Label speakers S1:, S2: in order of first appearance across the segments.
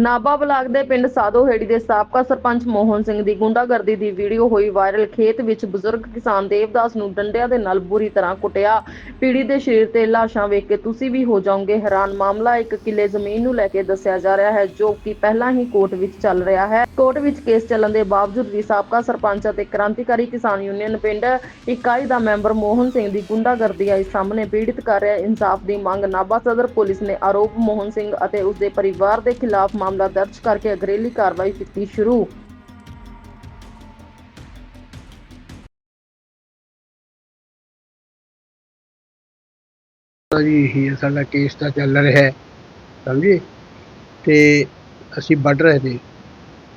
S1: Nabha block ਦੇ ਪਿੰਡ ਸਾਦੋਹੇੜੀ ਦੇ ਸਾਬਕਾ ਸਰਪੰਚ ਮੋਹਨ ਸਿੰਘ ਦੀ ਗੁੰਡਾਗਰਦੀ ਦੀ ਵੀਡੀਓ ਹੋਈ ਵਾਇਰਲ। ਖੇਤ ਵਿੱਚ ਬਜ਼ੁਰਗ ਕਿਸਾਨ ਦੇਵਦਾਸ ਨੂੰ ਡੰਡਿਆਂ ਦੇ ਨਾਲ ਬੁਰੀ ਤਰ੍ਹਾਂ ਕੁੱਟਿਆ। ਪੀੜੀ ਦੇ ਸਰੀਰ ਤੇ ਲਾਸ਼ਾਂ ਵੇਖ ਕੇ ਤੁਸੀਂ ਵੀ ਹੋ ਜਾਓਗੇ ਹੈਰਾਨ। ਮਾਮਲਾ ਇੱਕ ਕਿੱਲੇ ਜ਼ਮੀਨ ਨੂੰ ਲੈ ਕੇ ਦੱਸਿਆ ਜਾ ਰਿਹਾ ਹੈ, ਜੋ ਕਿ ਪਹਿਲਾਂ ਹੀ ਕੋਰਟ ਵਿੱਚ ਚੱਲ ਰਿਹਾ ਹੈ। ਕੋਰਟ ਵਿੱਚ ਕੇਸ ਚੱਲਣ ਦੇ ਬਾਵਜੂਦ ਵੀ ਸਾਬਕਾ ਸਰਪੰਚ ਅਤੇ ਕ੍ਰਾਂਤੀਕਾਰੀ ਕਿਸਾਨ ਯੂਨੀਅਨ ਪਿੰਡ ਇਕਾਈ ਦਾ ਮੈਂਬਰ ਮੋਹਨ ਸਿੰਘ ਦੀ ਗੁੰਡਾਗਰਦੀ ਆਈ ਸਾਹਮਣੇ ਪੀੜਿਤ ਕਰ ਰਿਹਾ ਇਨਸਾਫ ਦੀ ਮੰਗ ਨਾਭਾ ਸਦਰ ਪੁਲਿਸ ਨੇ ਆਰੋਪ ਮੋਹਨ ਸਿੰਘ ਅਤੇ ਉਸ ਦੇ ਪਰਿਵਾਰ ਦੇ ਖਿਲਾਫ ਮਾਮਲਾ ਦਰਜ ਕਰਕੇ ਅਗਰੇਲੀ ਕਾਰਵਾਈ ਕੀਤੀ ਸ਼ੁਰੂ।
S2: ਜੀ ਇਹੀ ਸਾਡਾ ਕੇਸ ਤਾਂ ਚੱਲ ਰਿਹਾ ਹੈ, ਸਮਝੇ? ਤੇ ਅਸੀਂ ਵੱਢ ਰਹੇ ਤੇ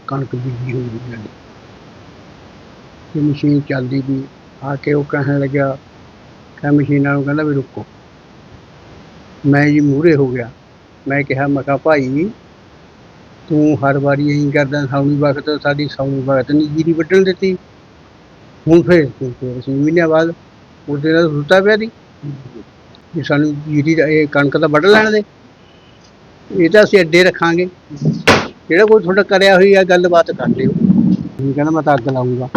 S2: ਕਣਕ ਬੀਜੀ ਹੋਈ ਸੀ ਸਾਡੀ ਤੇ ਮਸ਼ੀਨ ਚੱਲਦੀ ਵੀ, ਆ ਕੇ ਉਹ ਕਹਿਣ ਲੱਗਿਆ ਕਿ ਮਸ਼ੀਨਾਂ ਨੂੰ ਕਹਿੰਦਾ ਵੀ ਰੁਕੋ। ਮੈਂ ਜੀ ਮੂਹਰੇ ਹੋ ਗਿਆ, ਮੈਂ ਕਿਹਾ, ਮੈਂ ਭਾਈ ਤੂੰ ਹਰ ਵਾਰੀ ਇਹੀ ਕਰਦਾ ਸਾਉਣੀ ਵਕਤ ਸਾਡੀ ਸਾਉਣੀ ਵਕਤ ਨਹੀਂ ਜੀਰੀ ਵੱਢਣ ਦਿੱਤੀ। ਹੁਣ ਫੇਰ ਤੂੰ ਫੇਰ ਅਸੀਂ ਮਹੀਨਿਆਂ ਬਾਅਦ ਉਹਦੇ ਨਾਲ ਸੁੱਤਾ ਪਿਆ ਦੀ। ਵੀ ਸਾਨੂੰ ਜੀਰੀ ਦਾ ਇਹ ਕਣਕ ਦਾ ਵੱਢ ਲੈਣ ਦੇ। ਇਹ ਤਾਂ ਅਸੀਂ ਅੱਡੇ ਰੱਖਾਂਗੇ। ਜਿਹੜਾ ਕੋਈ ਤੁਹਾਡਾ ਕਰਿਆ ਹੋਈ ਆ, ਗੱਲਬਾਤ ਕਰ ਲਿਓ। ਉਹ ਕਹਿੰਦਾ ਮੈਂ ਤਾਂ ਅੱਗ ਲਾਉਂਗਾ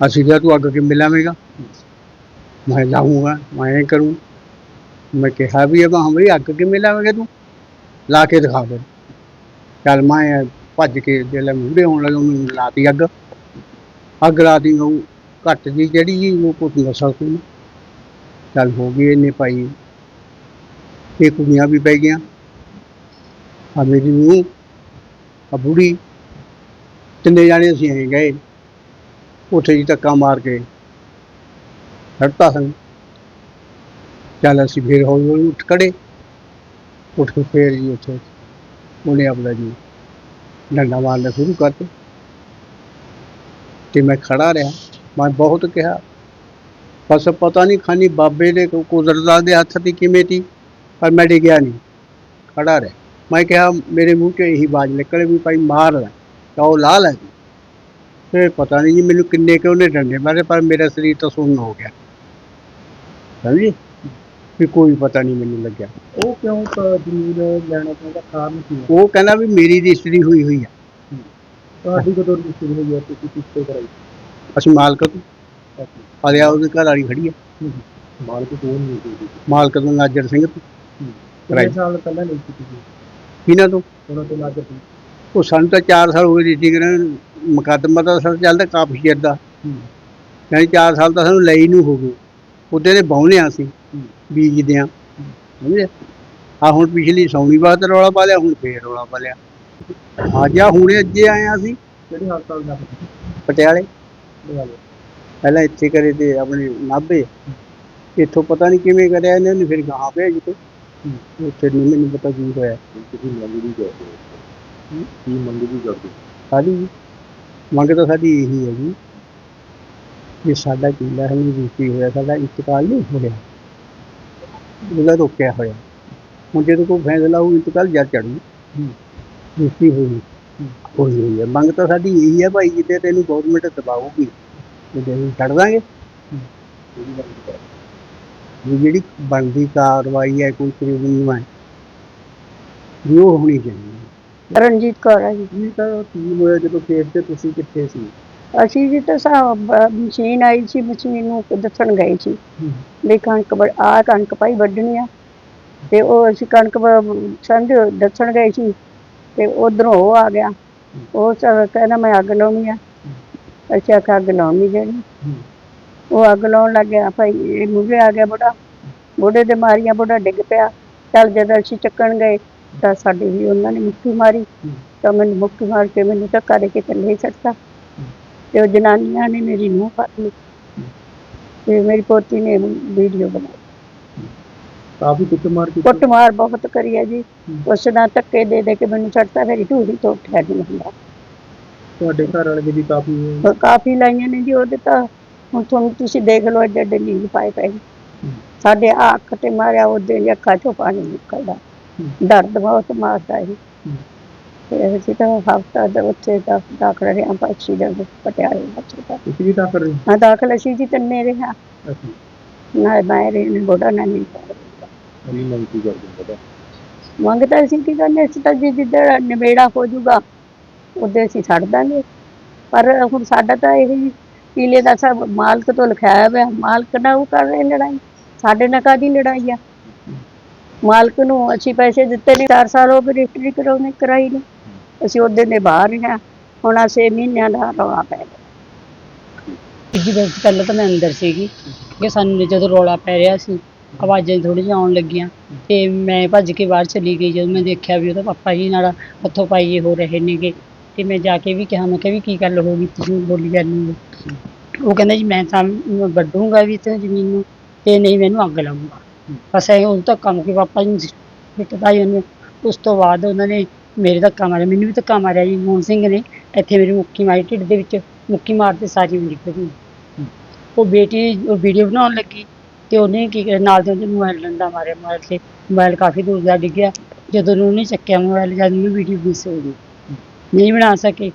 S2: ਅਸੀਂ ਕਿਹਾ ਤੂੰ ਅੱਗ ਕਿਵੇਂ ਲਾਵੇਂਗਾ ਮੈਂ ਲਾਉਂਗਾ ਮੈਂ ਇਹ ਕਰੂੰ। ਮੈਂ ਕਿਹਾ ਵੀ ਇਹ ਬਈ ਅੱਗ ਕਿਵੇਂ ਲਾਵੇਂਗਾ ਤੂੰ? ਲਾ ਕੇ ਦਿਖਾ ਦੇ। ਚੱਲ ਮੈਂ ਭੱਜ ਕੇ ਜਿਹੜੇ ਮੁੰਡੇ ਹੋਣ ਲੱਗੇ, ਉਹਨੂੰ ਲਾਤੀ ਅੱਗ। ਅੱਗ ਲਾਤੀ ਉਹ ਘੱਟ ਜੀ, ਜਿਹੜੀ ਉਹ ਕੋਈ ਨਸਲ ਕੋਈ ਚੱਲ ਹੋ ਗਈ ਇਹਨੇ ਭਾਈ। ਇਹ ਕੁੜੀਆਂ ਵੀ ਪੈ ਗਈਆਂ। ਆ ਮੇਰੀ ਨੂੰ ਆ ਬੁੜੀ, ਤਿੰਨੇ ਜਾਣੇ ਅਸੀਂ ਐਂ ਗਏ। ਉੱਥੇ ਜੀ ਧੱਕਾ ਮਾਰ ਕੇ ਹਟਤਾ ਸਨ। ਚੱਲ ਅਸੀਂ ਫੇਰ ਹੌਲੀ ਹੌਲੀ ਉੱਠ ਖੜੇ। ਉੱਠ ਕੇ ਫੇਰ ਜੀ ਉੱਥੇ ਉਹਨੇ ਆਪਣਾ ਜੀ ਡੰਡਾ ਮਾਰਨਾ ਸ਼ੁਰੂ ਕਰਤੇ ਤੇ ਮੈਂ ਖੜਾ ਰਿਹਾ। ਮੈਂ ਬਹੁਤ ਕਿਹਾ, ਬਸ ਪਤਾ ਨਹੀਂ ਖਾਨੀ ਬਾਬੇ ਦੇ ਕੋ- ਦੇ ਹੱਥ ਦੀ ਕਿਵੇਂ ਤੀ, ਪਰ ਮੈਂ ਡਿੱਗਿਆ ਨਹੀਂ। ਖੜਾ ਰਿਹਾ। ਮੈਂ ਕਿਹਾ, ਮੇਰੇ ਮੂੰਹ 'ਚ ਇਹੀ ਆਵਾਜ਼ ਨਿਕਲੇ ਵੀ ਭਾਈ ਮਾਰ ਲੈ, ਤਾਂ ਉਹ ਲਾ ਲੈ। ਫਿਰ ਪਤਾ ਨਹੀਂ ਜੀ ਮੈਨੂੰ ਕਿੰਨੇ ਕਿ ਉਹਨੇ ਡੰਡੇ ਮਾਰੇ, ਪਰ ਮੇਰਾ ਸਰੀਰ ਤਾਂ ਸੁੰਨ ਹੋ ਗਿਆ। ਸਮਝੀ? ਵੀ ਕੋਈ ਪਤਾ ਨਹੀਂ ਮੈਨੂੰ ਲੱਗਿਆ।
S3: ਉਹ ਕਿਉਂ ਕ- ਜ਼ਮੀਨ ਲੈਣਾ ਚਾਹੁੰਦਾ? ਕਾਰਨ ਕੀ ਹੈ?
S2: ਉਹ ਕਹਿੰਦਾ ਵੀ ਮੇਰੀ ਰਜਿਸਟਰੀ ਹੋਈ ਹੋਈ ਆ
S3: ਤੁਹਾਡੀ ਕਦੋਂ ਰਜਿਸਟਰੀ ਹੋਈ ਹੈ? ਤੁਸੀਂ ਕਿੱਥੇ ਕਰਾਈ?
S2: ਅਸੀਂ ਮਾਲਕ ਤੋਂ। ਆਲਿਆ ਉਹਦੇ ਘਰ ਵਾਲੀ ਖੜੀ ਆ
S3: ਮਾਲਕ ਕੋਲ ਨਹੀਂ ਸੀ
S2: ਮਾਲਕ ਤੋਂ ਨਾਜਰ ਸਿੰਘ ਤੋਂ।
S3: ਕਿੰਨੇ
S2: Right.
S3: ਸਾਲ ਪਹਿਲਾਂ ਨਹੀਂ ਸੀ ਤੁਸੀਂ?
S2: ਇਹਨਾਂ ਤੋਂ?
S3: ਉਹਨਾਂ ਤੋਂ ਲੱਗ ਸੀ।
S2: ਉਹ ਸਾਨੂੰ ਤਾਂ 4 ਸਾਲ ਹੋ ਗਏ ਰਜਿਸਟਰੀ ਕਰਨ ਮੁਕੱਦਮਾ ਤਾਂ ਸਰ ਚੱਲਦਾ ਕਾਫੀ ਚਿਰ ਦਾ। ਯਾਨੀ 4 ਸਾਲ ਤਾਂ ਸਾਨੂੰ ਲਈ ਨੂੰ ਹੋ ਗਏ। ਉਹਦੇ ਦੇ ਬਾਉਨੇ ਆ ਸੀ।
S3: ਹੂੰ।
S2: ਬੀਜਦੇ ਆ। ਸਮਝੇ? ਆ ਹੁਣ ਪਿਛਲੀ ਸੌਣੀ ਬਾਅਦ ਰੌਲਾ ਪਾ ਲਿਆ ਹੁਣ ਫੇਰ ਰੌਲਾ ਪਾ ਲਿਆ। ਅੱਜ ਆ ਹੁਣੇ ਅੱਜੇ ਆਏ ਆ ਅਸੀਂ।
S3: ਕਿਹੜੇ ਹਸਪਤਾਲ ਦਾ
S2: ਪਟਿਆਲੇ। ਪਹਿਲਾਂ ਇੱਥੇ ਕਰੇ ਤੇ ਆਪਣੇ ਨਾਭੇ। ਇੱਥੋਂ ਪਤਾ ਨਹੀਂ ਕਿਵੇਂ ਕਰਿਆ ਇਹਨਾਂ ਨੇ ਫਿਰ ਗਾਹਾਂ ਭੇਜ ਤੇ ਉੱਥੇ ਨਹੀਂ ਮੈਨੂੰ ਪਤਾ ਕੀ ਹੋਇਆ।
S3: ਤੁਸੀਂ ਮੰਗ ਵੀ ਕਰਦੇ ਕੀ ਮੰਗ ਵੀ ਕਰਦੇ
S2: ਸਾਡੀ ਜੀ, ਮੰਗ ਤਾਂ ਸਾਡੀ ਇਹੀ ਹੈ ਜੀ। ਕਿ ਸਾਡਾ ਕਿਲਾ ਹੈ ਰੂਪੀ ਹੋਇਆ ਸਾਡਾ ਇੰਤਕਾਲ ਨਹੀਂ ਹੋਇਆ। ਉਹਦਾ ਰੋਕਿਆ ਹੋਇਆ। ਹੁਣ ਜਦੋਂ ਕੋਈ ਫੈਸਲਾ ਹੋਊ ਇੰਤਕਾਲ ਜਦ ਚੜੂ ਰੂਪੀ ਹੋਈ। ਹੋਈ ਹੋਈ ਹੈ ਮੰਗ ਤਾਂ ਸਾਡੀ ਇਹੀ ਹੈ ਭਾਈ ਜਿੱਤੇ ਤੈਨੂੰ ਗਵਰਨਮੈਂਟ ਦਬਾਊਗੀ ਤੇ ਅਸੀਂ ਛੱਡ ਦਾਂਗੇ। ਜਿਹੜੀ ਬਣਦੀ ਕਾਰਵਾਈ ਹੈ ਕੋਈ ਕਾਨੂੰਨੀ ਹੈ ਵੀ ਉਹ ਹੋਣੀ ਚਾਹੀਦੀ ਹੈ।
S4: ਰਣਜੀਤ ਕੌਰ ਹੈ ਜੀ।
S3: ਕੀ ਤਾਂ ਕੀ ਹੋਇਆ ਜਦੋਂ ਕੇਸ ਤੇ ਤੁਸੀਂ ਕਿੱਥੇ ਸੀ?
S4: ਅਸੀਂ ਜੀ ਤਾਂ ਸਾ ਮਸ਼ੀਨ ਆਈ ਸੀ, ਮਸ਼ੀਨ ਨੂੰ ਦੱਸਣ ਗਏ ਸੀ ਵੀ ਕਣਕ ਆ ਕਣਕ ਭਾਈ ਵੱਢਣੀ ਆ। ਤੇ ਉਹ ਅਸੀਂ ਕਣਕ ਵ- ਸਮਝ ਦੱਸਣ ਗਏ ਸੀ ਤੇ ਉਧਰੋਂ ਉਹ ਆ ਗਿਆ। ਉਹ ਸਰ ਕਹਿੰਦਾ ਮੈਂ ਅੱਗ ਲਾਉਣੀ ਆ। ਅਸੀਂ ਆਖਿਆ, ਅੱਗ ਲਾਉਣੀ ਜਿਹੜੀ ਉਹ ਅੱਗ ਲਾਉਣ ਲੱਗ ਗਿਆ। ਭਾਈ, ਇਹ ਮੂਹਰੇ ਆ ਗਿਆ ਬੁੜਾ ਬੁੜੇ ਦੇ ਮਾਰੀਆਂ ਬੁੜਾ ਡਿੱਗ ਪਿਆ। ਚੱਲ ਜਦ ਅਸੀਂ ਚੱਕਣ ਗਏ ਤਾਂ ਸਾਡੀ ਵੀ ਉਹਨਾਂ ਨੇ ਮੁੱਕੀ ਮਾਰੀ। ਤਾਂ ਮੈਨੂੰ ਮੁੱਕੀ ਮਾਰ ਕੇ ਮੈਨੂੰ ਧੱਕਾ ਦੇ ਕੇ ਥੱਲੇ ਛੱਡਤਾ। ਤੇ ਉਹ ਜਨਾਨੀਆਂ ਨੇ ਮੇਰੀ ਨੂੰਹ ਫੜ ਲਈ ਤੇ ਮੇਰੀ ਪੋਤੀ ਨੇ ਵੀਡੀਓ ਬਣਾਈ।
S3: ਕਾਫੀ ਕੁੱਟਮਾਰ ਕੀਤੀ।
S4: ਕੁੱਟਮਾਰ ਬਹੁਤ ਕਰੀ ਹੈ ਜੀ। ਉਸ ਨਾਲ ਧੱਕੇ ਦੇ ਦੇ ਕੇ ਮੈਨੂੰ ਛੱਡਤਾ ਮੇਰੀ ਢੂਹੀ ਤੋਂ ਉੱਠਿਆ ਨਹੀਂ ਹੁੰਦਾ।
S3: ਤੁਹਾਡੇ ਘਰ ਵਾਲੇ ਦੀ ਵੀ ਕਾਫੀ
S4: ਉਹ ਕਾਫੀ ਲਾਈਆਂ ਨੇ ਜੀ ਉਹਦੇ ਤਾਂ ਹੁਣ ਤੁਹਾਨੂੰ ਤੁਸੀਂ ਦੇਖ ਲਓ ਐਡੇ ਐਡੇ ਲੀਲ ਪਾਏ ਪਏ ਨੇ। ਸਾਡੇ ਆਹ ਅੱਖ ਤੇ ਮਾਰਿਆ ਉਹਦੇ ਅੱਖਾਂ ਚੋਂ ਪਾਣੀ ਨਿਕਲਦਾ। ਦਰਦ ਬਹੁਤ ਮਾਰਦਾ ਹੈ। ਅਸੀਂ ਤਾਂ ਹਫਤਾ ਦੇ ਉੱਥੇ ਦਾ ਦਾਖਲ ਰਹੇ ਹਾਂ ਪਾਛੀ ਦੇ ਪਟਿਆਲੇ ਹਸਪਤਾਲ
S3: ਤੁਸੀਂ ਵੀ ਤਾਂ ਕਰ ਰਹੇ?
S4: ਹਾਂ ਦਾਖਲ ਅਸੀਂ ਜੀ ਤੰਨੇ ਰਿਹਾ
S3: ਅਸੀਂ
S4: ਨਾ ਮੈਂ ਰਹੇ ਨੇ ਬੋੜਾ ਨਾ ਨਹੀਂ
S3: ਅਲੀ ਮੰਗ ਕੀ ਕਰਦੇ ਪਤਾ
S5: ਮੰਗਤਾ ਸੀ ਕਿ ਕਹਿੰਦੇ ਅਸੀਂ ਤਾਂ ਜਿੱਦਾਂ ਨਿਬੇੜਾ ਹੋ ਜਾਊਗਾ ਉਹਦੇ ਅਸੀਂ ਛੱਡ ਦਾਂਗੇ। ਪਰ ਹੁਣ ਸਾਡਾ ਤਾਂ ਇਹ ਕੀਲੇ ਦਾ ਸਭ ਮਾਲਕ ਤੋਂ ਲਿਖਾਇਆ ਹੋਇਆ ਮਾਲਕ ਨਾਲ ਉਹ ਕਰ ਰਹੇ ਲੜਾਈ। ਸਾਡੇ ਨਾਲ ਕਾਦੀ ਲੜਾਈ ਆ? ਮਾਲਕ ਨੂੰ ਅਸੀਂ ਪੈਸੇ ਦਿੱਤੇ ਨੇ 4 ਸਾਲ ਹੋ ਗਏ ਰਜਿਸਟਰੀ ਕਰਾਉਣੇ ਕਰਾਈ ਨਹੀਂ। ਅਸੀਂ ਉਹਦੇ ਦੇ ਬਾਹਰ ਹੀ ਆ ਹੁਣ ਅਸੀਂ ਮਹੀਨਿਆਂ ਦਾ ਰੌਲਾ ਪੈ ਗਿਆ।
S6: ਜੀ ਪਹਿਲਾਂ ਤਾਂ ਮੈਂ ਅੰਦਰ ਸੀਗੀ। ਕਿ ਸਾਨੂੰ ਜਦੋਂ ਰੌਲਾ ਪੈ ਰਿਹਾ ਸੀ, ਆਵਾਜ਼ਾਂ ਥੋੜ੍ਹੀ ਜਿਹੀਆਂ ਆਉਣ ਲੱਗੀਆਂ। ਤੇ ਮੈਂ ਭੱਜ ਕੇ ਬਾਹਰ ਚਲੀ ਗਈ। ਜਦੋਂ ਮੈਂ ਦੇਖਿਆ ਵੀ ਉਹਦਾ ਪਾਪਾ ਜੀ ਨਾਲ ਹੱਥੋਂ ਪਾਈਏ ਹੋ ਰਹੇ ਨੇਗੇ। ਤੇ ਮੈਂ ਜਾ ਕੇ ਵੀ ਕਿਹਾ, ਮੈਂ ਕਿਹਾ ਵੀ ਕੀ ਗੱਲ ਹੋ ਗਈ ਤੁਸੀਂ ਬੋਲੀ ਜਾਂਦੇ ਹੋ। ਉਹ ਕਹਿੰਦਾ ਜੀ, ਮੈਂ ਤਾਂ ਵੱਢੂੰਗਾ ਵੀ ਤੇ ਜ਼ਮੀਨ ਨੂੰ ਤੇ ਨਹੀਂ ਮੈਨੂੰ ਅੱਗ ਲਾਉਂਗਾ ਬਸ ਐਂ ਉਹ ਧੱਕਾ ਮੁੱਕੀ ਪਾਪਾ ਜੀ ਪਿੱਟਦਾ ਹੀ ਉਹਨੇ। ਉਸ ਤੋਂ ਬਾਅਦ ਉਹਨਾਂ ਨੇ ਮੇਰੇ ਧੱਕਾ ਮਾਰਿਆ ਮੈਨੂੰ ਵੀ ਧੱਕਾ ਮਾਰਿਆ ਜੀ ਮੋਹਨ ਸਿੰਘ ਨੇ। ਇੱਥੇ ਮੇਰੀ ਮੁੱਕੀ ਮਾਰੀ ਢਿੱਡ ਦੇ ਵਿੱਚ ਮੁੱਕੀ ਮਾਰਦੇ ਸਾਰੀ ਨਿਕਲ ਗਈ ਉਹ ਬੇਟੀ ਉਹ ਵੀਡੀਓ ਬਣਾਉਣ ਲੱਗੀ ਤੇ ਉਹਨੇ ਕੀ ਕਰਿਆ ਨਾਲ ਦੇ ਉਹਦੇ ਮੋਬਾਈਲ ਡੰਡਾ ਮਾਰਿਆ ਮੋਬਾਈਲ ਤੇ ਮੋਬਾਈਲ ਕਾਫੀ ਦੂਰ ਜਾ ਡਿੱਗਿਆ। ਜਦੋਂ ਉਹਨੇ ਚੱਕਿਆ ਮੋਬਾਈਲ ਜਦ ਨੂੰ ਵੀਡੀਓ ਮਿਸ ਹੋ ਗਈ। ਨਹੀਂ ਬਣਾ ਸਕੇ।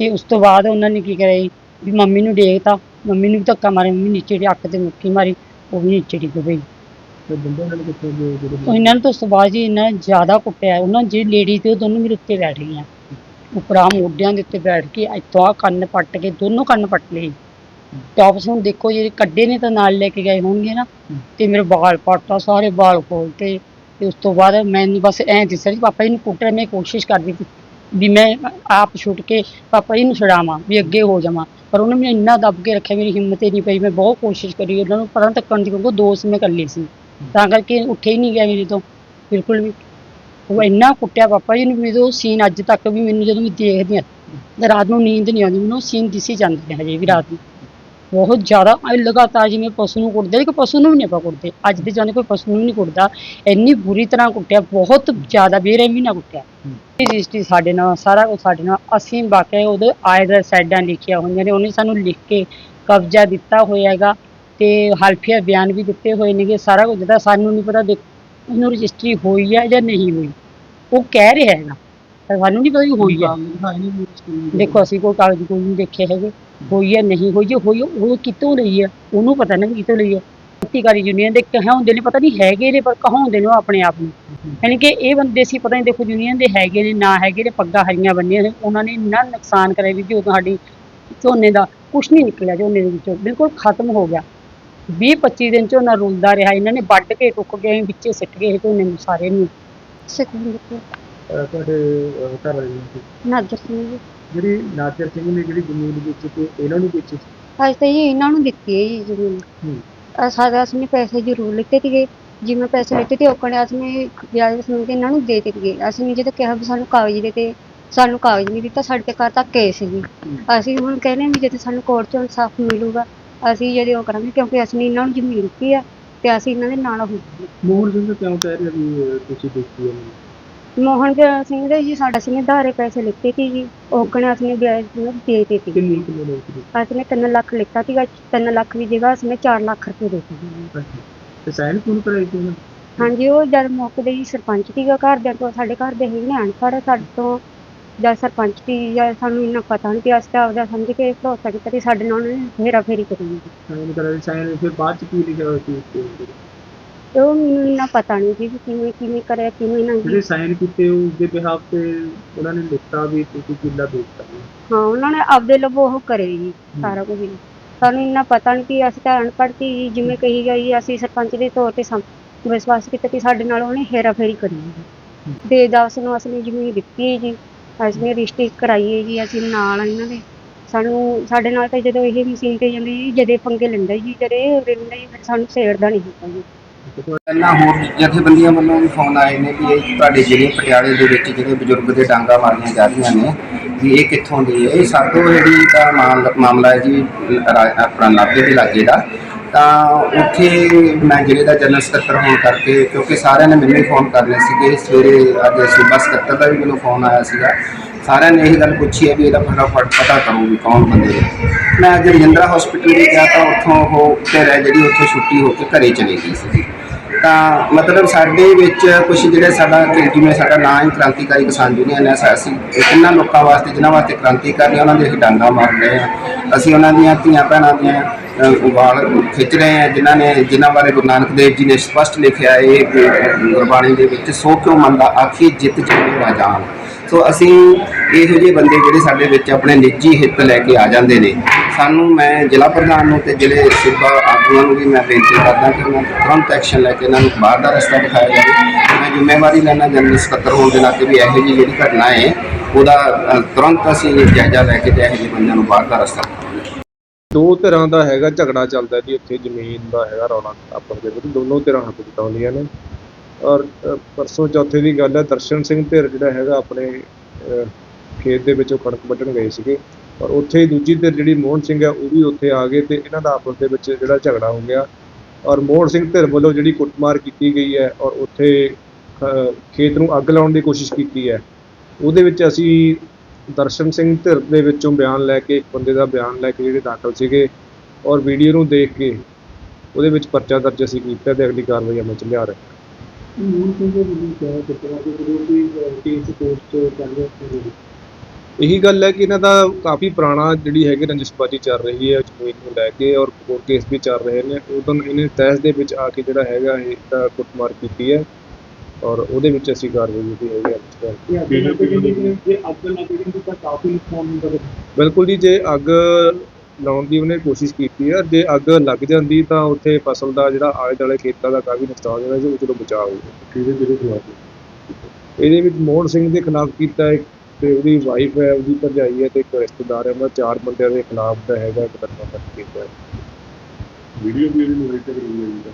S6: ਤੇ ਉਸ ਤੋਂ ਬਾਅਦ ਉਹਨਾਂ ਨੇ ਕੀ ਕਰਿਆ ਜੀ, ਵੀ ਮੰਮੀ ਨੂੰ ਦੇਖਤਾ ਮੰਮੀ ਨੂੰ ਵੀ ਧੱਕਾ ਮਾਰਿਆ ਮੰਮੀ ਨੀਚੇ ਦੀ ਅੱਖ ਤੇ ਮੁੱਕੀ ਮਾਰੀ ਉਹ ਵੀ ਨੀਚੇ ਡਿੱਗ ਪਈ।
S7: ਤੇ ਬੰਦੇ ਨਾਲ ਕਿੱਥੇ ਗਏ ਜਿਹੜੇ
S6: ਇਹਨਾਂ ਨੂੰ ਤਾਂ ਉਸ ਤੋਂ ਬਾਅਦ ਜੀ ਇੰਨਾ ਜ਼ਿਆਦਾ ਕੁੱਟਿਆ। ਉਹਨਾਂ ਜਿਹੜੀ ਲੇਡੀ ਤੇ ਉਹ ਦੋਨੋਂ ਮੇਰੇ ਉੱਤੇ ਬੈਠ ਗਈਆਂ। ਉੱਪਰਾਂ ਮੋਢਿਆਂ ਦੇ ਉੱਤੇ ਬੈਠ ਕੇ ਇੱਥੋਂ ਕੰਨ ਪੱਟ ਕੇ ਦੋਨੋਂ ਕੰਨ ਪੱਟ ਲਏ। ਟੌਪਸ ਹੁਣ ਦੇਖੋ ਜਿਹੜੇ ਕੱਢੇ ਨੇ ਤਾਂ ਨਾਲ ਲੈ ਕੇ ਗਏ ਹੋਣਗੇ ਨਾ। ਤੇ ਮੇਰੇ ਵਾਲ ਪੱਟਾ ਸਾਰੇ ਵਾਲ ਖੋਲਤੇ ਤੇ ਉਸ ਤੋਂ ਬਾਅਦ ਮੈਨੂੰ ਬਸ ਐਂ ਦਿਸਿਆ ਜੀ ਪਾਪਾ ਜੀ ਨੂੰ ਕੁੱਟ ਰਿਹਾ ਮੈਂ ਕੋਸ਼ਿਸ਼ ਕਰਦੀ ਸੀ ਵੀ ਮੈਂ ਆਪ ਛੁੱਟ ਕੇ ਪਾਪਾ ਜੀ ਨੂੰ ਛਡਾਵਾਂ ਵੀ ਅੱਗੇ ਹੋ ਜਾਵਾਂ। ਪਰ ਉਹਨੇ ਮੈਨੂੰ ਇੰਨਾ ਦੱਬ ਕੇ ਰੱਖਿਆ ਮੇਰੀ ਹਿੰਮਤ ਹੀ ਨਹੀਂ ਪਈ। ਮੈਂ ਬਹੁਤ ਕੋਸ਼ਿਸ਼ ਕਰੀ ਉਹਨਾਂ ਨੂੰ ਪਰਾਂ ਤੱਕਣ ਦੀ ਕਿਉਂਕਿ ਦੋਸਤ ਮੈਂ ਇਕੱਲੀ ਸੀ। ਤਾਂ ਕਰਕੇ ਉੱਠੇ ਹੀ ਨਹੀਂ ਗਿਆ ਮੇਰੇ ਤੋਂ ਬਿਲਕੁਲ ਵੀ। ਉਹ ਇੰਨਾ ਕੁੱਟਿਆ ਪਾਪਾ ਜੀ ਨੂੰ ਵੀ ਉਹ ਸੀਨ ਅੱਜ ਤੱਕ ਵੀ ਮੈਨੂੰ ਜਦੋਂ ਮੈਂ ਦੇਖਦੀ ਹਾਂ ਤਾਂ ਰਾਤ ਨੂੰ ਨੀਂਦ ਨਹੀਂ ਆਉਂਦੀ ਮੈਨੂੰ ਉਹ ਸੀਨ ਦਿਸੀ ਜਾਂਦੇ ਹਜੇ ਵੀ ਰਾਤ ਨੂੰ। ਬਹੁਤ ਜ਼ਿਆਦਾ ਐਂ ਲਗਾਤਾਰ ਜਿਵੇਂ ਪਸ਼ੂ ਨੂੰ ਕੁੱਟਦੇ ਨੇ ਕਿ ਪਸ਼ੂ ਨੂੰ ਵੀ ਨਹੀਂ ਆਪਾਂ ਕੁੱਟਦੇ। ਅੱਜ ਦੇ ਜਾਣੇ ਕੋਈ ਪਸ਼ੂ ਨੂੰ ਵੀ ਨਹੀਂ ਕੁੱਟਦਾ। ਇੰਨੀ ਬੁਰੀ ਤਰ੍ਹਾਂ ਕੁੱਟਿਆ ਬਹੁਤ ਜ਼ਿਆਦਾ ਬੇਰਹਿਮੀ ਨਾਲ ਕੁੱਟਿਆ। ਰਜਿਸਟਰੀ ਸਾਡੇ ਨਾਲ ਸਾਰਾ ਕੁਝ ਸਾਡੇ ਨਾਲ ਅਸੀਂ ਬਾਕੀ ਉਹਦੇ ਆਏ ਦੇ ਸਾਈਡਾਂ ਲਿਖੀਆਂ ਹੋਈਆਂ ਨੇ ਉਹਨੇ ਸਾਨੂੰ ਲਿਖ ਕੇ ਕਬਜ਼ਾ ਦਿੱਤਾ ਹੋਇਆ ਹੈਗਾ। ਤੇ ਹਲਫੀਆ ਬਿਆਨ ਵੀ ਦਿੱਤੇ ਹੋਏ ਨੇਗੇ, ਸਾਰਾ ਕੁਝ ਦਿੱਤਾ। ਸਾਨੂੰ ਨਹੀਂ ਪਤਾ ਉਹਨੂੰ ਰਜਿਸਟਰੀ ਹੋਈ ਹੈ ਜਾਂ ਨਹੀਂ ਹੋਈ। ਉਹ ਕਹਿ ਰਿਹਾ ਹੈਗਾ। ਪਰ ਸਾਨੂੰ ਨਹੀਂ ਪਤਾ ਵੀ ਹੋਈ ਹੈ ਦੇਖੋ, ਅਸੀਂ ਕੋਈ ਕਾਗਜ਼ ਕੋਈ ਨਹੀਂ ਦੇਖੇ ਹੈਗੇ। ਹੋਈ ਹੈ ਨਹੀਂ ਹੋਈ ਜੇ ਹੋਈ ਉਹ ਕਿਤੋਂ ਲਈ ਹੈ ਉਹਨੂੰ ਪਤਾ ਨਾ ਕਿਤੋਂ ਲਈ ਹੈ ਖੇਤੀਕਾਰੀ ਯੂਨੀਅਨ ਦੇ ਕਹਾਉਂਦੇ ਨੇ, ਪਤਾ ਨਹੀਂ ਹੈਗੇ ਨੇ, ਪਰ ਕਹਾਉਂਦੇ ਨੇ ਉਹ ਆਪਣੇ ਆਪ ਨੂੰ। ਯਾਨੀ ਕਿ ਇਹ ਬੰਦੇ ਸੀ, ਪਤਾ ਨਹੀਂ ਦੇਖੋ ਯੂਨੀਅਨ ਦੇ ਹੈਗੇ ਨੇ, ਨਾ ਹੈਗੇ ਨੇ, ਪੱਗਾਂ ਹਰੀਆਂ ਬੰਨੀਆਂ ਨੇ। ਉਹਨਾਂ ਨੇ ਇੰਨਾ ਨੁਕਸਾਨ ਕਰਿਆ ਵੀ ਜੋ ਤੁਹਾਡੀ ਝੋਨੇ ਦਾ ਕੁਝ ਨਹੀਂ ਨਿਕਲਿਆ, ਝੋਨੇ ਦੇ ਵਿੱਚੋਂ। ਬਿਲਕੁਲ ਖਤਮ ਹੋ ਗਿਆ। 20 25 ਦਿਨ ਝੋਨਾ ਰੁਲਦਾ ਰਿਹਾ। ਇਹਨਾਂ ਨੇ ਵੱਢ ਕੇ ਟੁੱਕ ਗਏ ਵਿੱਚੇ ਸਿੱਟ ਗਏ ਝੋਨੇ ਨੂੰ ਸਾਰੇ ਨੂੰ।
S5: ਸੁਖਵਿੰਦਰ ਕੌਰ,
S7: ਅਹ ਤੁਹਾਡੇ ਅਹ ਘਰ ਵਾਲੀ ਨੂੰ ਸੀ।
S5: ਨਾਜਰ ਸਿੰਘ ਜੀ।
S7: ਜਿਹੜੀ ਨਾਜਰ ਸਿੰਘ ਨੇ ਜਿਹੜੀ ਜ਼ਮੀਨ ਵੇਚੀ ਤੇ ਇਹਨਾਂ ਨੂੰ ਵੇਚੀ ਸੀ।
S5: ਅੱਜ ਤਾਂ ਜੀ ਇਹਨਾਂ ਨੂੰ ਦਿੱਤੀ ਹੈ ਜੀ ਜ਼ਮੀਨ।
S7: ਹੂੰ।
S5: ਅਹ ਸਾਡਾ ਅਸੀਂ ਪੈਸੇ ਜ਼ਰੂਰ ਲਿੱਤੇ ਸੀਗੇ। ਜਿਵੇਂ ਪੈਸੇ ਲਿੱਤੇ ਤੇ ਔਕਣੇ ਅਸੀਂ ਵਿਆਜ ਸਮਝ ਕੇ ਇਹਨਾਂ ਨੂੰ ਦੇ ਦਿੱਤੇ ਅਸੀਂ ਜਦੋਂ ਕਿਹਾ ਵੀ ਸਾਨੂੰ ਕਾਗਜ਼ ਦੇ ਤੇ ਸਾਨੂੰ ਕਾਗਜ਼ ਨਹੀਂ ਦਿੱਤਾ ਸਾਡੇ ਤੇ ਘਰ ਤੱਕ ਕੇਸ ਸੀ ਅਸੀਂ ਹੁਣ ਕਹਿੰਦੇ ਹਾਂ ਵੀ ਜਦੋਂ ਸਾਨੂੰ ਕੋਰਟ ਚੋਂ ਇਨਸਾਫ ਮਿਲੂਗਾ ਅਸੀਂ ਜਿਹੜੇ ਉਹ ਕਰਾਂਗੇ ਕਿਉਂਕਿ ਅਸੀਂ ਇਹਨਾਂ ਨੂੰ ਜ਼ਮੀਨ ਦਿੱਤੀ ਆ ਤੇ ਅਸੀਂ ਇਹਨਾਂ ਦੇ ਨਾਲ ਹੋਵਾਂਗੇ
S7: ਮੋਹਨ ਸਿੰਘ ਕਿਉਂ ਕਹਿ ਰਿਹਾ ਵੀ ਅਹ ਤੁਸੀਂ ਵੇਚੀ ਹੈ
S5: ਮੋਹਨ ਸਿੰਘ ਦੇ ਜੀ ਸਾਡਾ ਅਸੀਂ ਧਾਰੇ ਪੈਸੇ ਲਿੱਤੇ ਸੀ ਜੀ ਔਕਣੇ ਅਸੀਂ ਵਿਆਜ ਨੂੰ ਦੇ ਦਿੱਤੇ ਸੀ।
S7: ਕਿੰਨੀ ਕਿੰਨੇ ਲੋਕ ਸੀ
S5: ਅਸੀਂ 3 ਲੱਖ ਲਿੱਤਾ ਸੀਗਾ 3 ਲੱਖ ਦੀ ਜਗ੍ਹਾ ਅਸੀਂ 4 ਲੱਖ ਰੁਪਏ ਦੇ ਦਿੱਤੇ।
S7: ਤੇ ਸਾਈਨ ਕੌਣ ਕਰਾਈ ਸੀ ਉਹਨਾਂ
S5: ਹਾਂਜੀ ਉਹ ਜਦ ਮੌਕੇ ਹੀ ਸਰਪੰਚ ਸੀਗਾ ਘਰ ਦੇ ਤੋਂ ਸਾਡੇ ਘਰ ਦੇ ਹੈਗੇ ਨੇ ਅਨਪੜ੍ਹ ਸਾਡੇ ਤੋਂ। ਜਦ ਸਰਪੰਚ ਸੀ ਜਾਂ ਸਾਨੂੰ ਇੰਨਾ ਪਤਾ ਨਹੀਂ ਕਿ ਅਸੀਂ ਤਾਂ ਆਪਦਾ ਸਮਝ ਕੇ ਭਰੋਸਾ ਕੀਤਾ ਕਿ ਸਾਡੇ ਨਾਲ ਉਹਨੇ ਮੇਰਾ ਫੇਰੀ ਕਰੀ
S7: ਸਾਈਨ ਕਰਾਈ ਸਾਈਨ ਫਿਰ ਬਾਅਦ ਚ ਕੀ ਲਿਖਿਆ ਹੋਇਆ ਸੀ ਉਸ ਤੇ?
S5: ਤੇ ਉਹ ਮੈਨੂੰ ਇੰਨਾ ਪਤਾ ਨਹੀਂ ਸੀ ਵੀ ਕਿਵੇਂ ਕਿਵੇਂ ਕਰਿਆ ਕਿਵੇਂ ਨਹੀਂ।
S7: ਜਿਹੜੇ ਸਾਈਨ ਕੀਤੇ ਉਸ ਦੇ ਬਿਹਾਫ ਤੇ ਉਹਨਾਂ ਨੇ ਲਿਖਤਾ ਵੀ ਤੁਸੀਂ ਕਿੱਲਾ ਵੇਚਤਾ।
S5: ਹਾਂ ਉਹਨਾਂ ਨੇ ਆਪਦੇ ਲਵੋ ਉਹ ਕਰੇ ਜੀ ਸਾਰਾ ਕੁਝ। ਸਾਨੂੰ ਇੰਨਾ ਪਤਾ ਨਹੀਂ ਕਿ ਅਸੀਂ ਤਾਂ ਅਨਪੜ੍ਹ ਸੀ ਜੀ, ਜਿਵੇਂ ਕਹੀ ਗਈ ਅਸੀਂ ਸਰਪੰਚ ਦੇ ਤੌਰ ਤੇ ਸਮ ਵਿਸ਼ਵਾਸ ਕੀਤਾ ਕਿ ਸਾਡੇ ਨਾਲ ਉਹਨੇ ਹੇਰਾ ਫੇਰੀ ਕਰੀ ਹੈ। ਦੇ ਦਸ ਨੂੰ ਅਸੀਂ ਜ਼ਮੀਨ ਦਿੱਤੀ ਹੈ ਜੀ। ਅਸੀਂ ਰਜਿਸਟਰੀ ਕਰਾਈ ਹੈ ਜੀ, ਅਸੀਂ ਨਾਲ ਆ ਇਹਨਾਂ ਦੇ। ਸਾਨੂੰ, ਸਾਡੇ ਨਾਲ ਤਾਂ ਜਦੋਂ ਇਹ ਮਸ਼ੀਨ ਤੇ ਜਾਂਦੇ ਜੀ, ਜਦੇ ਪੰਗੇ ਲੈਂਦਾ ਜੀ, ਜਦੇ ਰਹਿੰਦਾ ਜੀ, ਫਿਰ ਸਾਨੂੰ ਛੇੜਦਾ ਨਹੀਂ ਹੁੰਦਾ ਜੀ।
S8: ਪਹਿਲਾਂ ਹੋਰ ਜਥੇਬੰਦੀਆਂ ਵੱਲੋਂ ਵੀ ਫੋਨ ਆਏ ਨੇ ਕਿ ਇਹ ਤੁਹਾਡੇ ਜਿਹੜੇ ਪਟਿਆਲੇ ਦੇ ਵਿੱਚ ਜਿਹੜੇ ਬਜ਼ੁਰਗ ਦੇ ਡਾਂਗਾ ਮਾਰੀਆਂ ਜਾ ਰਹੀਆਂ ਨੇ, ਵੀ ਇਹ ਕਿੱਥੋਂ ਦੀ ਹੈ ਇਹ ਸਾਡੋ ਜਿਹੜੀ ਦਾ ਮਾਮਲਾ ਹੈ ਜੀ ਆਪਣਾ ਨਾਭੇ ਦੇ ਲਾਗੇ ਦਾ। ਤਾਂ ਉੱਥੇ ਮੈਂ ਜ਼ਿਲ੍ਹੇ ਦਾ ਜਨਰਲ ਸਕੱਤਰ ਹੋਣ ਕਰਕੇ, ਕਿਉਂਕਿ ਸਾਰਿਆਂ ਨੇ ਮੈਨੂੰ ਹੀ ਫੋਨ ਕਰਨੇ ਸੀਗੇ ਸਵੇਰੇ ਅੱਜ ਸੂਬਾ ਸਕੱਤਰ ਦਾ ਵੀ ਮੈਨੂੰ ਫੋਨ ਆਇਆ ਸੀਗਾ। ਸਾਰਿਆਂ ਨੇ ਇਹ ਗੱਲ ਪੁੱਛੀ ਹੈ ਵੀ ਇਹਦਾ ਫਟਾਫਟ ਪਤਾ ਕਰੋ ਵੀ ਕੌਣ ਬੰਦੇ ਨੇ। ਮੈਂ ਅੱਜ ਰਜਿੰਦਰਾ ਹਸਪੀਟਲ ਵੀ ਗਿਆ ਤਾਂ ਉੱਥੋਂ ਉਹ ਫਿਰ ਜਿਹੜੀ ਉੱਥੇ ਛੁੱਟੀ ਹੋ ਕੇ ਘਰੇ ਚਲੀ ਗਈ ਸੀ। ਤਾਂ ਮਤਲਬ ਸਾਡੇ ਵਿੱਚ ਕੁਝ ਜਿਹੜੇ ਸਾਡਾ ਜਿਵੇਂ ਸਾਡਾ ਨਾਂ ਹੀ ਕ੍ਰਾਂਤੀਕਾਰੀ ਕਿਸਾਨ ਯੂਨੀਅਨ ਹੈ ਅਸੀਂ ਇਹਨਾਂ ਲੋਕਾਂ ਵਾਸਤੇ, ਜਿਨ੍ਹਾਂ ਵਾਸਤੇ ਕ੍ਰਾਂਤੀਕਾਰੀ ਉਹਨਾਂ ਦੇ ਅਸੀਂ ਡਾਂਗਾ ਮਾਰ ਰਹੇ ਹਾਂ ਅਸੀਂ ਉਹਨਾਂ ਦੀਆਂ ਧੀਆਂ ਭੈਣਾਂ ਦੀਆਂ ਵਾਲ ਖਿੱਚ ਰਹੇ ਹਾਂ ਜਿਨ੍ਹਾਂ ਨੇ, ਜਿਨ੍ਹਾਂ ਬਾਰੇ ਗੁਰੂ ਨਾਨਕ ਦੇਵ ਜੀ ਨੇ ਸਪਸ਼ਟ ਲਿਖਿਆ ਇਹ ਗੁਰਬਾਣੀ ਦੇ ਵਿੱਚ, ਸੋ ਕਿਉਂ ਮੰਦਾ ਆਖੀ ਜਿੱਤ ਜਿਵੇਂ ਰਾਜਾਨ ਸੋ ਅਸੀਂ ਇਹੋ ਜਿਹੇ ਬੰਦੇ ਜਿਹੜੇ ਸਾਡੇ ਵਿੱਚ ਆਪਣੇ ਨਿੱਜੀ ਹਿੱਤ ਲੈ ਕੇ ਆ ਜਾਂਦੇ ਨੇ। ਸਾਨੂੰ ਮੈਂ ਜ਼ਿਲ੍ਹਾ ਪ੍ਰਧਾਨ ਨੂੰ ਤੇ ਜ਼ਿਲ੍ਹੇ ਸੂਬਾ ਆਗੂਆਂ ਨੂੰ ਵੀ ਮੈਂ ਬੇਨਤੀ ਕਰਦਾ ਕਿ ਉਹਨਾਂ ਨੂੰ ਤੁਰੰਤ ਐਕਸ਼ਨ ਲੈ ਕੇ ਇਹਨਾਂ ਨੂੰ ਬਾਹਰ ਦਾ ਰਸਤਾ ਦਿਖਾਇਆ ਜਾਵੇ। ਮੈਂ ਜ਼ਿੰਮੇਵਾਰੀ ਲੈਣਾ ਜਨਰਲ ਸਕੱਤਰ ਹੋਣ ਦੇ ਨਾਤੇ ਵੀ ਇਹੋ ਜਿਹੀ ਜਿਹੜੀ ਘਟਨਾ ਹੈ, ਉਹਦਾ ਤੁਰੰਤ ਅਸੀਂ ਜਾਇਜ਼ਾ ਲੈ ਕੇ ਤੇ ਇਹੋ ਜਿਹੇ ਬੰਦਿਆਂ ਨੂੰ ਬਾਹਰ ਦਾ ਰਸਤਾ
S3: ਦੋ ਤਰ੍ਹਾਂ ਦਾ ਹੈਗਾ ਝਗੜਾ ਚੱਲਦਾ ਜੀ, ਉੱਥੇ ਜ਼ਮੀਨ ਦਾ ਹੈਗਾ ਰੌਲਾ, ਆਪਸ ਦੇ ਵਿੱਚ। ਦੋਨੋਂ ਧਿਰਾਂ ਹੱਥ ਜਤਾਉਂਦੀਆਂ ਨੇ। ਔਰ ਪਰਸੋਂ ਚੌਥੇ ਦੀ ਗੱਲ ਹੈ, ਦਰਸ਼ਨ ਸਿੰਘ ਧਿਰ ਜਿਹੜਾ ਹੈਗਾ ਆਪਣੇ ਖੇਤ ਦੇ ਵਿੱਚੋਂ ਕਣਕ ਵੱਢਣ ਗਏ ਸੀਗੇ। ਔਰ ਉੱਥੇ ਹੀ ਦੂਜੀ ਧਿਰ ਜਿਹੜੀ ਮੋਹਨ ਸਿੰਘ ਹੈ, ਉਹ ਵੀ ਉੱਥੇ ਆ ਗਏ ਤੇ ਇਹਨਾਂ ਦਾ ਆਪਸ ਦੇ ਵਿੱਚ ਜਿਹੜਾ ਝਗੜਾ ਹੋ ਗਿਆ। ਔਰ ਮੋਹਨ ਸਿੰਘ ਧਿਰ ਵੱਲੋਂ ਜਿਹੜੀ ਕੁੱਟਮਾਰ ਕੀਤੀ ਗਈ ਹੈ ਔਰ ਉੱਥੇ ਖੇਤ ਨੂੰ ਅੱਗ ਲਾਉਣ ਦੀ ਕੋਸ਼ਿਸ਼ ਕੀਤੀ ਹੈ। ਉਹਦੇ ਵਿੱਚ ਅਸੀਂ ਦਰਸ਼ਨ ਸਿੰਘ ਧਿਰ ਦੇ ਵਿੱਚੋਂ ਬਿਆਨ ਲੈ ਕੇ, ਇੱਕ ਬੰਦੇ ਦਾ ਬਿਆਨ ਲੈ ਕੇ ਜਿਹੜੇ ਦਾਖਲ ਸੀਗੇ ਔਰ ਵੀਡੀਓ ਨੂੰ ਦੇਖ ਕੇ ਉਹਦੇ ਵਿੱਚ ਪਰਚਾ ਦਰਜ ਅਸੀਂ ਕੀਤਾ ਤੇ ਅਗਲੀ ਕਾਰਵਾਈ ਅਮਲ ਚ ਲਿਆ ਰਹੇ ਇਹੀ ਗੱਲ ਹੈ ਕਿ ਇਹਨਾਂ ਦਾ ਕਾਫੀ ਪੁਰਾਣਾ ਜਿਹੜੀ ਹੈਗੀ ਰੰਜਿਸ਼ਬਾਜੀ ਚੱਲ ਰਹੀ ਹੈ ਜ਼ਮੀਨ ਨੂੰ ਲੈ ਕੇ ਔਰ ਕੋਰਟ ਕੇਸ ਵੀ ਚੱਲ ਰਹੇ ਨੇ। ਉਦੋਂ ਇਹਨੇ ਤਹਿਸ ਦੇ ਵਿੱਚ ਆ ਕੇ ਜਿਹੜਾ ਹੈਗਾ ਇਹ ਤਾਂ ਕੁੱਟਮਾਰ ਕੀਤੀ ਹੈ ਔਰ ਉਹਦੇ ਵਿੱਚ ਅਸੀਂ ਕਾਰਵਾਈ ਜਿਹੜੀ ਹੈਗੀ ਅੱਜ ਕਰ ਬਿਲਕੁਲ ਜੀ ਜੇ ਅੱਗ ਲਾਉਣ ਦੀ ਉਹਨੇ ਕੋਸ਼ਿਸ਼ ਕੀਤੀ ਹੈ ਜੇ ਅੱਗ ਲੱਗ ਜਾਂਦੀ ਤਾਂ ਉੱਥੇ ਫਸਲ ਦਾ ਜਿਹੜਾ ਆਲੇ ਦੁਆਲੇ ਖੇਤਾਂ ਦਾ ਕਾਫੀ ਨੁਕਸਾਨ ਸੀ ਉਹ ਚਲੋ ਬਚਾਅ ਹੋਊਗਾ ਕਿਹਦੇ ਕਿਹਦੇ ਖਿਲਾਫ? ਇਹਦੇ ਵਿੱਚ ਮੋਹਨ ਸਿੰਘ ਦੇ ਖਿਲਾਫ ਕੀਤਾ ਹੈ ਤੇ ਉਹਦੀ ਵਾਈਫ ਹੈ ਉਹਦੀ ਭਰਜਾਈ ਹੈ ਤੇ ਇੱਕ ਰਿਸ਼ਤੇਦਾਰ ਹੈ ਉਹਨਾਂ ਚਾਰ ਬੰਦਿਆਂ ਦੇ ਖਿਲਾਫ ਦਾ ਹੈਗਾ ਮੁਕੱਦਮਾ ਦਰਜ ਕੀਤਾ ਹੈ।
S9: ਵੀਡੀਓ ਵੀ ਇਹਨੂੰ ਰਿਟਰ ਹੋਈ ਹੈ।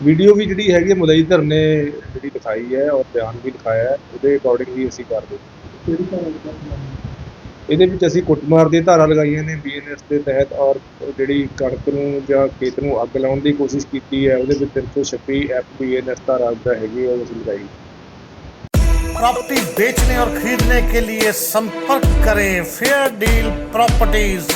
S3: ਵੀਡੀਓ ਵੀ ਜਿਹੜੀ ਹੈਗੀ ਹੈ ਮੁਦਈ ਧਰ ਨੇ ਜਿਹੜੀ ਦਿਖਾਈ ਹੈ ਔਰ ਬਿਆਨ ਵੀ ਲਿਖਾਇਆ ਹੈ ਉਹਦੇ ਅਕੋਰਡਿੰਗ ਵੀ ਅਸੀਂ ਕਰਦੇ ਹਾਂ? ਇਹਦੇ ਵਿੱਚ ਅਸੀਂ ਕੁੱਟਮਾਰ ਦੀ ਧਾਰਾ ਲਗਾਈਆਂ ਨੇ ਬੀਐਨਐਸ ਦੇ ਤਹਿਤ ਔਰ ਜਿਹੜੀ ਕਣਕ ਨੂੰ ਜਾਂ ਖੇਤ ਨੂੰ ਅੱਗ ਲਾਉਣ ਦੀ ਕੋਸ਼ਿਸ਼ ਕੀਤੀ ਹੈ ਉਹਦੇ ਵਿੱਚ 326 ਐਫ ਬੀਐਨਐਸ ਧਾਰਾ ਦਾ ਹੈਗੀ ਹੈ ਉਹ ਅਸੀਂ ਲਗਾਈ
S10: प्रॉपर्टी बेचने और खरीदने के लिए संपर्क करें फेयर डील प्रॉपर्टीज